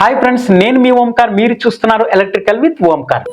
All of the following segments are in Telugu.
హాయ్ ఫ్రెండ్స్ నేను మీ ఓంకార్ మీరు చూస్తున్నారు ఎలక్ట్రికల్ విత్ ఓంకార్.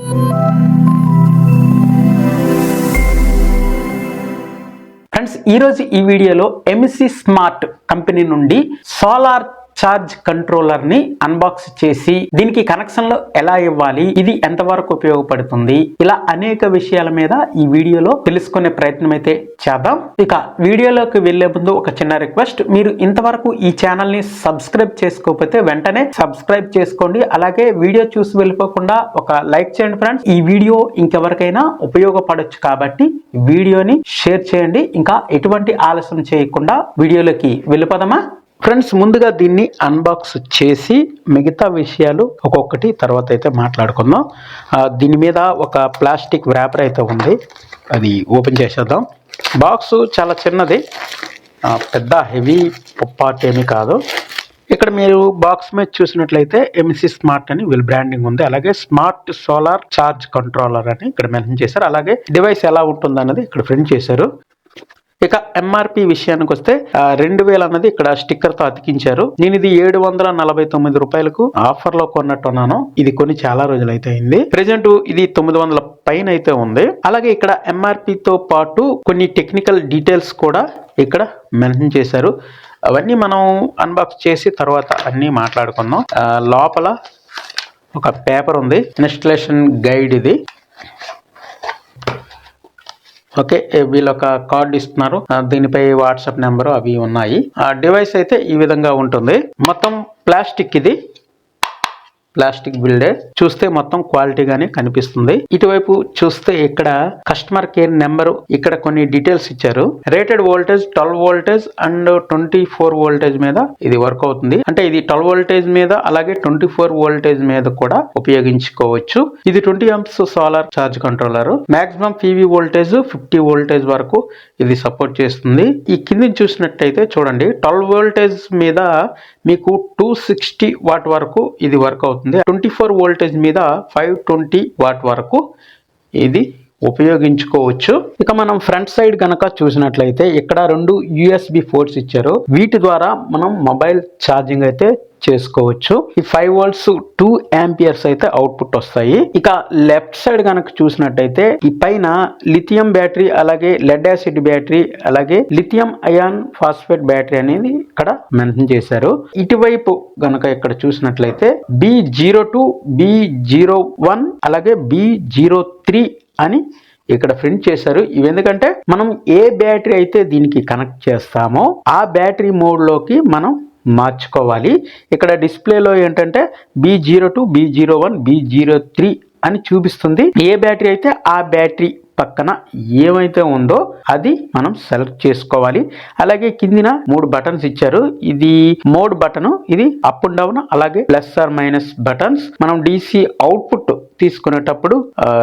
ఫ్రెండ్స్ ఈరోజు ఈ వీడియోలో ఎంసీ స్మార్ట్ కంపెనీ నుండి సోలార్ ఛార్జ్ కంట్రోలర్ని అన్బాక్స్ చేసి దీనికి కనెక్షన్లు ఎలా ఇవ్వాలి ఇది ఎంతవరకు ఉపయోగపడుతుంది ఇలా అనేక విషయాల మీద ఈ వీడియోలో తెలుసుకునే ప్రయత్నం అయితే చేద్దాం. ఇక వీడియోలోకి వెళ్ళే ముందు ఒక చిన్న రిక్వెస్ట్ మీరు ఇంతవరకు ఈ ఛానల్ని సబ్స్క్రైబ్ చేసుకోకపోతే వెంటనే సబ్స్క్రైబ్ చేసుకోండి. అలాగే వీడియో చూసి వెళ్ళిపోకుండా ఒక లైక్ చేయండి ఫ్రెండ్స్ ఈ వీడియో ఇంకెవరికైనా ఉపయోగపడొచ్చు కాబట్టి వీడియోని షేర్ చేయండి. ఇంకా ఎటువంటి ఆలస్యం చేయకుండా వీడియోలోకి వెళ్ళిపోదామా? ఫ్రెండ్స్ ముందుగా దీన్ని అన్బాక్స్ చేసి మిగతా విషయాలు ఒక్కొక్కటి తర్వాత అయితే మాట్లాడుకుందాం. దీని మీద ఒక ప్లాస్టిక్ వ్యాపర్ అయితే ఉంది. అది ఓపెన్ చేసేద్దాం. బాక్స్ చాలా చిన్నది. పెద్ద హెవీ పార్ట్ ఏమీ కాదు. ఇక్కడ మీరు బాక్స్ మీద చూసినట్లయితే ఎంసీ స్మార్ట్ అని వీల్ బ్రాండింగ్ ఉంది. అలాగే స్మార్ట్ సోలార్ చార్జ్ కంట్రోలర్ అని ఇక్కడ మెన్షన్ చేశారు. అలాగే డివైస్ ఎలా ఉంటుంది అన్నది ఇక్కడ ప్రింట్ చేశారు. ఇక ఎంఆర్పి విషయానికి వస్తే రెండు వేలు అన్నది ఇక్కడ స్టిక్కర్తో అతికించారు. నేను ఇది ఏడు వందల నలభై తొమ్మిది రూపాయలకు ఆఫర్లో కొన్నట్టున్నాను. ఇది కొని చాలా రోజులు అయితే అయింది. ప్రెసెంట్ ఇది తొమ్మిది వందల పైన అయితే ఉంది. అలాగే ఇక్కడ ఎంఆర్పి తో పాటు కొన్ని టెక్నికల్ డీటెయిల్స్ కూడా ఇక్కడ మెన్షన్ చేశారు. అవన్నీ మనం అన్బాక్స్ చేసి తర్వాత అన్నీ మాట్లాడుకుందాం. లోపల ఒక పేపర్ ఉంది. ఇన్స్టలేషన్ గైడ్ ఇది. ఓకే వీళ్ళొక కార్డు ఇస్తున్నారు. దీనిపై వాట్సాప్ నెంబర్ అవి ఉన్నాయి. ఆ డివైస్ అయితే ఈ విధంగా ఉంటుంది. మొత్తం ప్లాస్టిక్ ఇది. ప్లాస్టిక్ బిల్డే. చూస్తే మొత్తం క్వాలిటీగానే కనిపిస్తుంది. ఇటువైపు చూస్తే ఇక్కడ కస్టమర్ కేర్ నెంబర్ ఇక్కడ కొన్ని డీటెయిల్స్ ఇచ్చారు. Rated voltage twelve voltage and twenty four voltage మీద ఇది వర్క్ అవుతుంది. అంటే ఇది ట్వెల్వ్ వోల్టేజ్ మీద అలాగే ట్వంటీ ఫోర్ వోల్టేజ్ మీద కూడా ఉపయోగించుకోవచ్చు. ఇది twenty amps solar charge controller maximum PV voltage fifty voltage వరకు ఇది సపోర్ట్ చేస్తుంది. ఈ కింద చూసినట్టయితే చూడండి. ట్వెల్వ్ వోల్టేజ్ మీద మీకు టూ సిక్స్టీ వాట్ వరకు ఇది వర్క్ అవుతుంది. ట్వంటీ ఫోర్ వోల్టేజ్ మీద ఫైవ్ ట్వంటీ వాట్ వరకు ఇది ఉపయోగించుకోవచ్చు. ఇక మనం ఫ్రంట్ సైడ్ గనక చూసినట్లయితే ఇక్కడ రెండు యుఎస్బి ఫోర్స్ ఇచ్చారు. వీటి ద్వారా మనం మొబైల్ ఛార్జింగ్ అయితే చేసుకోవచ్చు. ఈ ఫైవ్ వోల్ట్స్ టూ ఆంపియర్స్ అయితే అవుట్పుట్ వస్తాయి. ఇక లెఫ్ట్ సైడ్ కనుక చూసినట్టయితే ఈ పైన లిథియం బ్యాటరీ అలాగే లెడ్ యాసిడ్ బ్యాటరీ అలాగే లిథియం అయాన్ ఫాస్ఫేట్ బ్యాటరీ అనేది ఇక్కడ మెన్షన్ చేశారు. ఇటువైపు గనక ఇక్కడ చూసినట్లయితే B zero two B zero one అలాగే బి జీరో త్రీ అని ఇక్కడ ప్రింట్ చేశారు. ఇవి ఎందుకంటే మనం ఏ బ్యాటరీ అయితే దీనికి కనెక్ట్ చేస్తామో ఆ బ్యాటరీ మోడ్లోకి మనం మార్చుకోవాలి. ఇక్కడ డిస్ప్లేలో ఏంటంటే B zero two B zero one B zero three అని చూపిస్తుంది. ఏ బ్యాటరీ అయితే ఆ బ్యాటరీ పక్కన ఏమైతే ఉందో అది మనం సెలెక్ట్ చేసుకోవాలి. అలాగే కిందిన మూడు బటన్స్ ఇచ్చారు. ఇది మోడ్ బటన్ ఇది అప్ అండ్ డౌన్ అలాగే ప్లస్ ఆర్ మైనస్ బటన్స్. మనం డిసి అవుట్పుట్ తీసుకునేటప్పుడు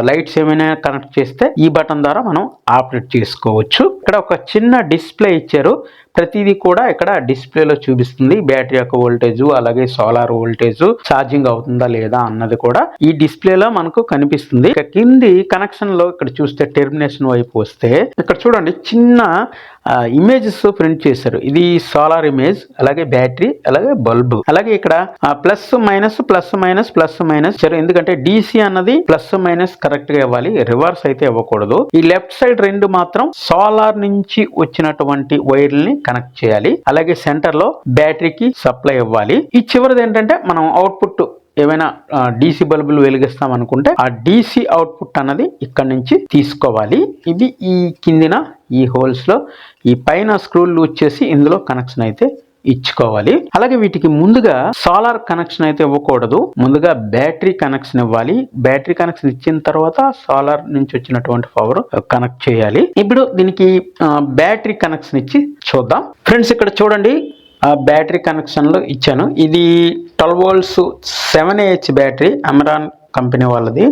లైట్స్ ఏమైనా కనెక్ట్ చేస్తే ఈ బటన్ ద్వారా మనం ఆపరేట్ చేసుకోవచ్చు. ఇక్కడ ఒక చిన్న డిస్ప్లే ఇచ్చారు. ప్రతిదీ కూడా ఇక్కడ డిస్ప్లేలో చూపిస్తుంది. బ్యాటరీ యొక్క వోల్టేజ్ అలాగే సోలార్ వోల్టేజ్ ఛార్జింగ్ అవుతుందా లేదా అన్నది కూడా ఈ డిస్ప్లేలో మనకు కనిపిస్తుంది. ఇక కింది కనెక్షన్లో ఇక్కడ చూస్తే టెర్మినేషన్ వైపు వస్తే ఇక్కడ చూడండి చిన్న ఇమేజెస్ ప్రింట్ చేశారు. ఇది సోలార్ ఇమేజ్ అలాగే బ్యాటరీ అలాగే బల్బ్ అలాగే ఇక్కడ plus minus plus minus plus minus ఎందుకంటే డిసి అన్నది ప్లస్ మైనస్ కరెక్ట్గా ఇవ్వాలి. రివర్స్ అయితే ఇవ్వకూడదు. ఈ లెఫ్ట్ సైడ్ రెండు మాత్రం సోలార్ నుంచి వచ్చినటువంటి వైర్లని కనెక్ట్ చేయాలి. అలాగే సెంటర్లో బ్యాటరీకి సప్లై ఇవ్వాలి. ఈ చివరిది ఏంటంటే మనం అవుట్పుట్ ఏమైనా డీసీ బల్బులు వెలిగిస్తాం అనుకుంటే ఆ డీసీ అవుట్పుట్ అన్నది ఇక్కడ నుంచి తీసుకోవాలి. ఇది ఈ కిందిన ఈ హోల్స్లో ఈ పైన స్క్రూలు లూజ్ చేసి ఇందులో కనెక్షన్ అయితే ఇచ్చుకోవాలి. అలాగే వీటికి ముందుగా సోలార్ కనెక్షన్ అయితే ఇవ్వకూడదు. ముందుగా బ్యాటరీ కనెక్షన్ ఇవ్వాలి. బ్యాటరీ కనెక్షన్ ఇచ్చిన తర్వాత సోలార్ నుంచి వచ్చినటువంటి పవర్ కనెక్ట్ చేయాలి. ఇప్పుడు దీనికి బ్యాటరీ కనెక్షన్ ఇచ్చి చూద్దాం. ఫ్రెండ్స్ ఇక్కడ చూడండి. ఆ బ్యాటరీ కనెక్షన్లో ఇచ్చాను. ఇది twelve volts seven AH battery Amaron company వాళ్ళది.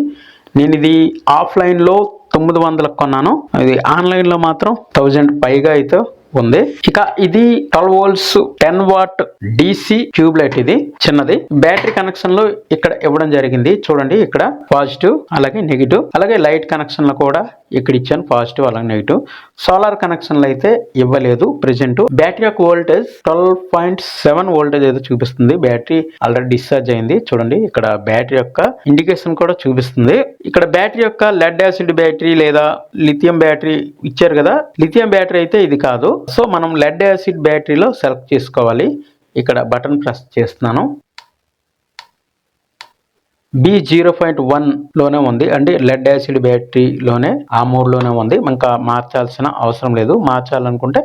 నేను ఇది ఆఫ్లైన్లో తొమ్మిది వందలకు కొన్నాను. ఇది ఆన్లైన్లో మాత్రం థౌజండ్ పైగా అయితే ఉంది. ఇక ఇది twelve volts ten watt DC tube light ఇది చిన్నది. బ్యాటరీ కనెక్షన్లో ఇక్కడ ఇవ్వడం జరిగింది. చూడండి ఇక్కడ పాజిటివ్ అలాగే నెగిటివ్ అలాగే లైట్ కనెక్షన్లో కూడా ఇక్కడ ఇచ్చాను పాజిటివ్ అలాగే నెగిటివ్ సోలార్ కనెక్షన్లు అయితే ఇవ్వలేదు ప్రెసెంట్ బ్యాటరీ యొక్క voltage twelve point seven voltage అయితే చూపిస్తుంది. బ్యాటరీ ఆల్రెడీ డిశ్చార్జ్ అయింది. చూడండి ఇక్కడ బ్యాటరీ యొక్క ఇండికేషన్ కూడా చూపిస్తుంది. ఇక్కడ బ్యాటరీ యొక్క లెడ్ యాసిడ్ బ్యాటరీ లేదా లిథియం బ్యాటరీ ఇచ్చారు కదా లిథియం బ్యాటరీ అయితే ఇది కాదు. సో మనం లెడ్ యాసిడ్ బ్యాటరీలో సెలెక్ట్ చేసుకోవాలి. ఇక్కడ బటన్ ప్రెస్ చేస్తున్నాను. బి జీరో పాయింట్ వన్లోనే ఉంది. అంటే లెడ్ యాసిడ్ బ్యాటరీలోనే ఆ మోడ్లోనే ఉంది. ఇంకా మార్చాల్సిన అవసరం లేదు. మార్చాలనుకుంటే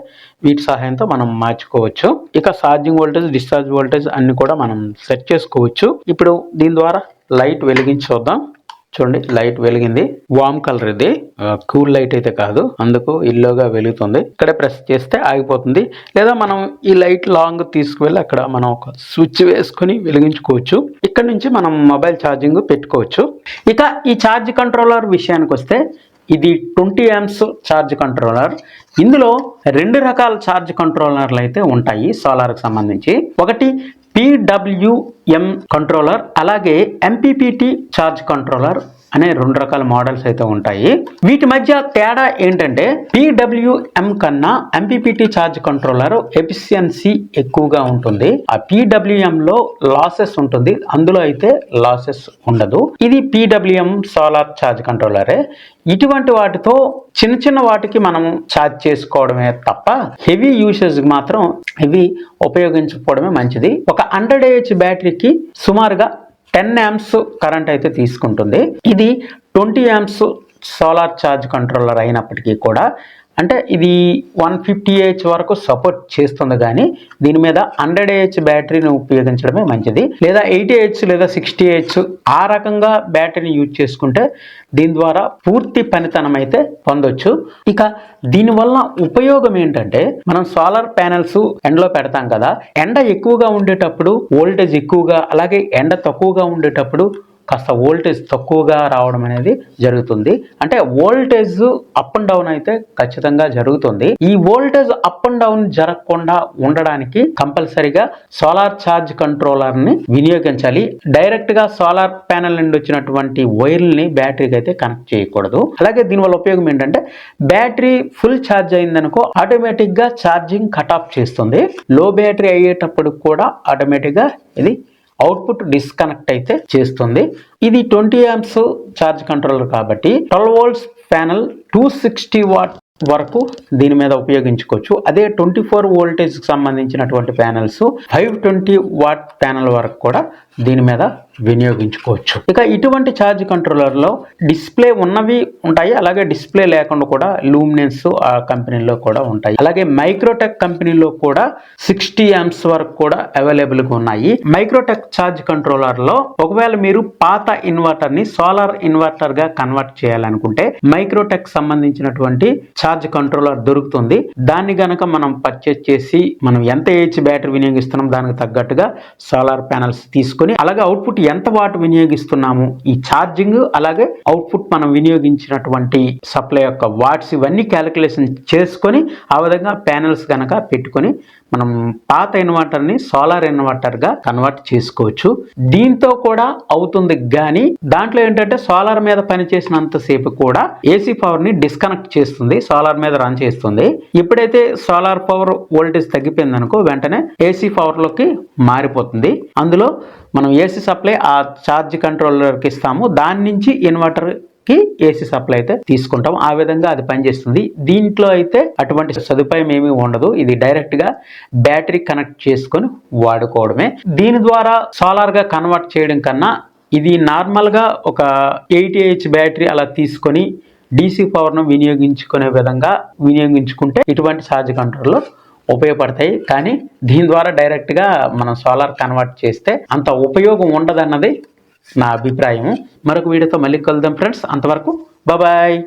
వీటి సహాయంతో మనం మార్చుకోవచ్చు. ఇక ఛార్జింగ్ వోల్టేజ్ డిశ్చార్జ్ వోల్టేజ్ అన్ని కూడా మనం సెట్ చేసుకోవచ్చు. ఇప్పుడు దీని ద్వారా లైట్ వెలిగించి చూద్దాం. చూడండి లైట్ వెలిగింది. వామ్ కలర్ ఇది. కూల్ లైట్ అయితే కాదు. అందుకు ఇల్లోగా వెలుగుతుంది. ఇక్కడ ప్రెస్ చేస్తే ఆగిపోతుంది. లేదా మనం ఈ లైట్ లాంగ్ తీసుకువెళ్ళి అక్కడ మనం ఒక స్విచ్ వేసుకొని వెలిగించుకోవచ్చు. ఇక్కడ నుంచి మనం మొబైల్ ఛార్జింగ్ పెట్టుకోవచ్చు. ఇక ఈ ఛార్జ్ కంట్రోలర్ విషయానికి వస్తే ఇది ట్వంటీ యామ్స్ ఛార్జ్ కంట్రోలర్ ఇందులో రెండు రకాల ఛార్జ్ కంట్రోలర్లు అయితే ఉంటాయి సోలార్కి సంబంధించి. ఒకటి పిడబ్ల్యూఎం కంట్రోలర్ అలాగే ఎంపీపీటీ ఛార్జ్ కంట్రోలర్ అనే రెండు రకాల మోడల్స్ అయితే ఉంటాయి. వీటి మధ్య తేడా ఏంటంటే పిడబ్ల్యూఎం కన్నా ఎంపీపీటీ ఛార్జ్ కంట్రోలర్ ఎఫిషియన్సీ ఎక్కువగా ఉంటుంది. ఆ పిడబ్ల్యూఎం లో లాసెస్ ఉంటుంది. అందులో అయితే లాసెస్ ఉండదు. ఇది పిడబ్ల్యూఎం సోలార్ ఛార్జ్ కంట్రోలరే. ఇటువంటి వాటితో చిన్న చిన్న వాటికి మనం ఛార్జ్ చేసుకోవడమే తప్ప హెవీ యూసేజ్కి మాత్రం ఇవి ఉపయోగించకపోవడమే మంచిది. ఒక హండ్రెడ్ ఏహెచ్ బ్యాటరీకి సుమారుగా టెన్ యాంప్స్ కరెంట్ అయితే తీసుకుంటుంది. ఇది twenty amps solar charge controller అయినప్పటికీ కూడా అంటే ఇది వన్ ఫిఫ్టీ ఏహెచ్ వరకు సపోర్ట్ చేస్తుంది కానీ దీని మీద హండ్రెడ్ ఏహెచ్ బ్యాటరీని ఉపయోగించడమే మంచిది. లేదా ఎయిటీ ఏహెచ్ లేదా సిక్స్టీ ఏహెచ్ ఆ రకంగా బ్యాటరీని యూజ్ చేసుకుంటే దీని ద్వారా పూర్తి పనితనం అయితే పొందొచ్చు. ఇక దీనివల్ల ఉపయోగం ఏంటంటే మనం సోలార్ ప్యానెల్స్ ఎండలో పెడతాం కదా ఎండ ఎక్కువగా ఉండేటప్పుడు వోల్టేజ్ ఎక్కువగా అలాగే ఎండ తక్కువగా ఉండేటప్పుడు కాస్త వోల్టేజ్ తక్కువగా రావడం అనేది జరుగుతుంది. అంటే వోల్టేజ్ అప్ అండ్ డౌన్ అయితే ఖచ్చితంగా జరుగుతుంది. ఈ వోల్టేజ్ అప్ అండ్ డౌన్ జరగకుండా ఉండడానికి కంపల్సరిగా సోలార్ ఛార్జ్ కంట్రోలర్ని వినియోగించాలి. డైరెక్ట్గా సోలార్ ప్యానెల్ నుండి వచ్చినటువంటి వైర్లని బ్యాటరీకి అయితే కనెక్ట్ చేయకూడదు. అలాగే దీనివల్ల ఉపయోగం ఏంటంటే బ్యాటరీ ఫుల్ ఛార్జ్ అయిందనుకో ఆటోమేటిక్గా ఛార్జింగ్ కట్ ఆఫ్ చేస్తుంది. లో బ్యాటరీ అయ్యేటప్పుడు కూడా ఆటోమేటిక్గా ఇది అవుట్పుట్ డిస్కనెక్ట్ అయితే చేస్తుంది. ఇది ట్వంటీ యామ్స్ ఛార్జ్ కంట్రోలర్ కాబట్టి twelve volts panel two sixty watt వరకు దీని మీద ఉపయోగించుకోవచ్చు. అదే ట్వంటీ ఫోర్ వోల్టేజ్కి సంబంధించినటువంటి panels five twenty watt panel వరకు కూడా దీని మీద వినియోగించుకోవచ్చు. ఇక ఇటువంటి ఛార్జ్ కంట్రోలర్లో డిస్ప్లే ఉన్నవి ఉంటాయి అలాగే డిస్ప్లే లేకుండా కూడా లూమినెన్స్ ఆ కంపెనీలో కూడా ఉంటాయి. అలాగే మైక్రోటెక్ కంపెనీలో కూడా సిక్స్టీ యామ్స్ వరకు కూడా అవైలబుల్గా ఉన్నాయి. మైక్రోటెక్ ఛార్జ్ కంట్రోలర్లో ఒకవేళ మీరు పాత ఇన్వర్టర్ని సోలార్ ఇన్వర్టర్గా కన్వర్ట్ చేయాలనుకుంటే మైక్రోటెక్ సంబంధించినటువంటి ఛార్జ్ కంట్రోలర్ దొరుకుతుంది. దాన్ని గనక మనం పర్చేస్ చేసి మనం ఎంత ఏజ్ బ్యాటరీ వినియోగిస్తున్నాం దానికి తగ్గట్టుగా సోలార్ ప్యానల్స్ తీసుకొని అలాగే అవుట్పుట్ ఎంత వాట్ వినియోగిస్తున్నాము? ఈ ఛార్జింగ్ అలాగే అవుట్పుట్ మనం వినియోగించినటువంటి సప్లై యొక్క వాట్స్ ఇవన్నీ క్యాలిక్యులేషన్ చేసుకొని ఆ విధంగా ప్యానల్స్ కనుక పెట్టుకొని మనం పాత ఇన్వర్టర్ని సోలార్ ఇన్వర్టర్గా కన్వర్ట్ చేసుకోవచ్చు. దీంతో కూడా అవుతుంది కానీ దాంట్లో ఏంటంటే సోలార్ మీద పనిచేసినంతసేపు కూడా ఏసీ పవర్ని డిస్కనెక్ట్ చేస్తుంది సోలార్ మీద రన్ చేస్తుంది. ఎప్పుడైతే సోలార్ పవర్ వోల్టేజ్ తగ్గిపోయింది అనుకో వెంటనే ఏసీ పవర్లోకి మారిపోతుంది. అందులో మనం ఏసీ సప్లై ఆ ఛార్జ్ కంట్రోలర్కి ఇస్తాము. దాని నుంచి ఇన్వర్టర్ కి ఏసీ సప్లై అయితే తీసుకుంటాం. ఆ విధంగా అది పనిచేస్తుంది. దీంట్లో అయితే అటువంటి సదుపాయం ఏమీ ఉండదు. ఇది డైరెక్ట్గా బ్యాటరీ కనెక్ట్ చేసుకొని వాడుకోవడమే. దీని ద్వారా సోలార్గా కన్వర్ట్ చేయడం కన్నా ఇది నార్మల్గా ఒక ఎయిటీ హెచ్ బ్యాటరీ అలా తీసుకొని డీసీ పవర్ను వినియోగించుకునే విధంగా వినియోగించుకుంటే ఇటువంటి ఛార్జ్ కంట్రోల్లో ఉపయోగపడతాయి. కానీ దీని ద్వారా డైరెక్ట్గా మనం సోలార్ కన్వర్ట్ చేస్తే అంత ఉపయోగం ఉండదన్నది నా అభిప్రాయం. మరొక వీడియోతో మళ్ళీ కలుద్దాం ఫ్రెండ్స్. అంతవరకు బాబాయ్.